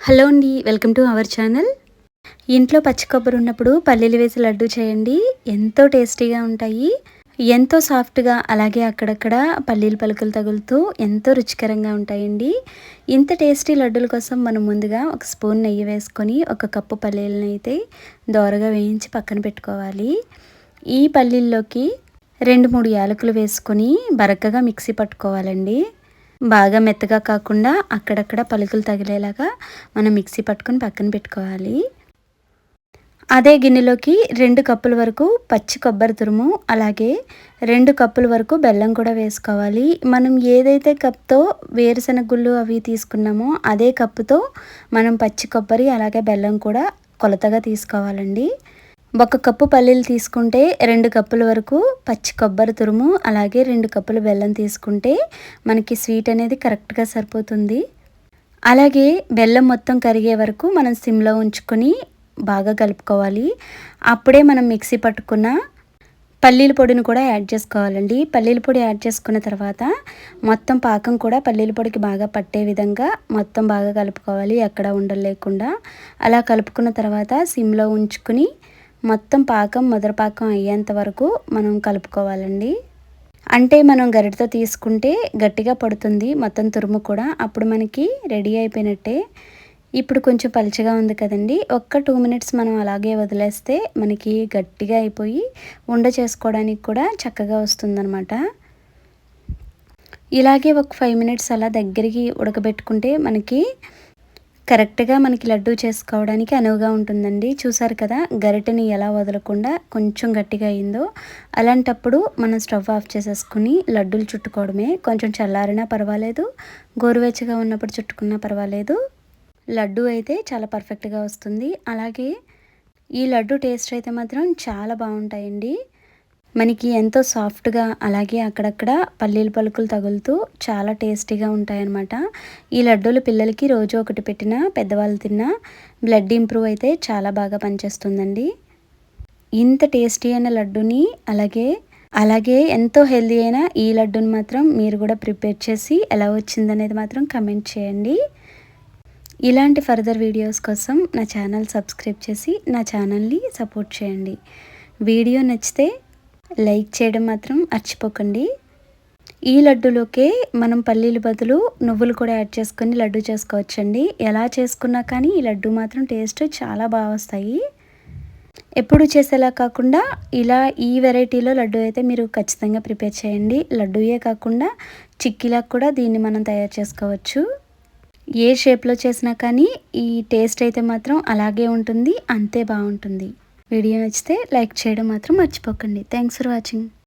Hello అండి welcome to our channel. ఇంట్లో పచ్చి కొబ్బరి ఉన్నప్పుడు పల్లీలు వేసి లడ్డు చేయండి. ఎంతో టేస్టీగా ఉంటాయి. ఎంతో సాఫ్ట్గా అలాగే అక్కడక్కడ పల్లీలు పలుకులు తగులుతూ ఎంతో రుచికరంగా ఉంటాయండి. ఇంత టేస్టీ లడ్డుల కోసం మనం ముందుగా ఒక స్పూన్ నెయ్యి వేసుకొని ఒక కప్పు పల్లీలను అయితే దోరగా వేయించి పక్కన పెట్టుకోవాలి. ఈ పల్లీల్లోకి రెండు మూడు యాలకులు వేసుకొని బరకగా మిక్సీ పట్టుకోవాలండి. బాగా మెత్తగా కాకుండా అక్కడక్కడ పలుకులు తగిలేలాగా మనం మిక్సీ పట్టుకొని పక్కన పెట్టుకోవాలి. అదే గిన్నెలోకి రెండు కప్పుల వరకు పచ్చి కొబ్బరి తురుము అలాగే రెండు కప్పుల వరకు బెల్లం కూడా వేసుకోవాలి. మనం ఏదైతే కప్తో వేరుశనగ గుళ్ళు అవి తీసుకున్నామో అదే కప్పుతో మనం పచ్చి కొబ్బరి అలాగే బెల్లం కూడా కొలతగా తీసుకోవాలండి. ఒక కప్పు పల్లీలు తీసుకుంటే రెండు కప్పుల వరకు పచ్చి కొబ్బరి తురుము అలాగే రెండు కప్పులు బెల్లం తీసుకుంటే మనకి స్వీట్ అనేది కరెక్ట్గా సరిపోతుంది. అలాగే బెల్లం మొత్తం కరిగే వరకు మనం సిమ్లో ఉంచుకొని బాగా కలుపుకోవాలి. అప్పుడే మనం మిక్సీ పట్టుకున్న పల్లీల పొడిని కూడా యాడ్ చేసుకోవాలండి. పల్లీల పొడి యాడ్ చేసుకున్న తర్వాత మొత్తం పాకం కూడా పల్లీల పొడికి బాగా పట్టే విధంగా మొత్తం బాగా కలుపుకోవాలి ఎక్కడ ఉండలేకుండా. అలా కలుపుకున్న తర్వాత సిమ్లో ఉంచుకుని మొత్తం పాకం మొదటి పాకం అయ్యేంత వరకు మనం కలుపుకోవాలండి. అంటే మనం గరిటతో తీసుకుంటే గట్టిగా పడుతుంది మొత్తం తురుము కూడా. అప్పుడు మనకి రెడీ అయిపోయినట్టే. ఇప్పుడు కొంచెం పలుచగా ఉంది కదండి. ఒక్క టూ మినిట్స్ మనం అలాగే వదిలేస్తే మనకి గట్టిగా అయిపోయి ఉండ చేసుకోవడానికి కూడా చక్కగా వస్తుందన్నమాట. ఇలాగే ఒక ఫైవ్ మినిట్స్ అలా దగ్గరికి ఉడకబెట్టుకుంటే మనకి కరెక్ట్గా మనకి లడ్డు చేసుకోవడానికి అనువుగా ఉంటుందండి. చూసారు కదా గరిటెని ఎలా వదలకుండా కొంచెం గట్టిగా అయిందో అలాంటప్పుడు మనం స్టవ్ ఆఫ్ చేసేసుకుని లడ్డూలు చుట్టుకోవడమే. కొంచెం చల్లారినా పర్వాలేదు గోరువెచ్చగా ఉన్నప్పుడు చుట్టుకున్నా పర్వాలేదు. లడ్డూ అయితే చాలా పర్ఫెక్ట్గా వస్తుంది. అలాగే ఈ లడ్డు టేస్ట్ అయితే మాత్రం చాలా బాగుంటాయండి. మనకి ఎంతో సాఫ్ట్గా అలాగే అక్కడక్కడ పల్లీల పలుకులు తగులుతూ చాలా టేస్టీగా ఉంటాయన్నమాట. ఈ లడ్డూలు పిల్లలకి రోజు ఒకటి పెట్టిన పెద్దవాళ్ళు తిన్న బ్లడ్ ఇంప్రూవ్ అయితే చాలా బాగా పనిచేస్తుందండి. ఇంత టేస్టీ అయిన లడ్డుని అలాగే అలాగే ఎంతో హెల్దీ అయిన ఈ లడ్డుని మాత్రం మీరు కూడా ప్రిపేర్ చేసి ఎలా వచ్చిందనేది మాత్రం కమెంట్ చేయండి. ఇలాంటి ఫర్దర్ వీడియోస్ కోసం నా ఛానల్ సబ్స్క్రైబ్ చేసి నా ఛానల్ని సపోర్ట్ చేయండి. వీడియో నచ్చితే లైక్ చేయడం మాత్రం మర్చిపోకండి. ఈ లడ్డులోకే మనం పల్లీలు బదులు నువ్వులు కూడా యాడ్ చేసుకొని లడ్డు చేసుకోవచ్చండి. ఎలా చేసుకున్నా కానీ ఈ లడ్డు మాత్రం టేస్ట్ చాలా బాగా వస్తాయి. ఎప్పుడు చేసేలా కాకుండా ఇలా ఈ వెరైటీలో లడ్డు అయితే మీరు ఖచ్చితంగా ప్రిపేర్ చేయండి. లడ్డూయే కాకుండా చిక్కీలా కూడా దీన్ని మనం తయారు చేసుకోవచ్చు. ఏ షేప్లో చేసినా కానీ ఈ టేస్ట్ అయితే మాత్రం అలాగే ఉంటుంది అంతే బాగుంటుంది. వీడియో నచ్చితే లైక్ చేయడం మాత్రం మర్చిపోకండి. Thanks for watching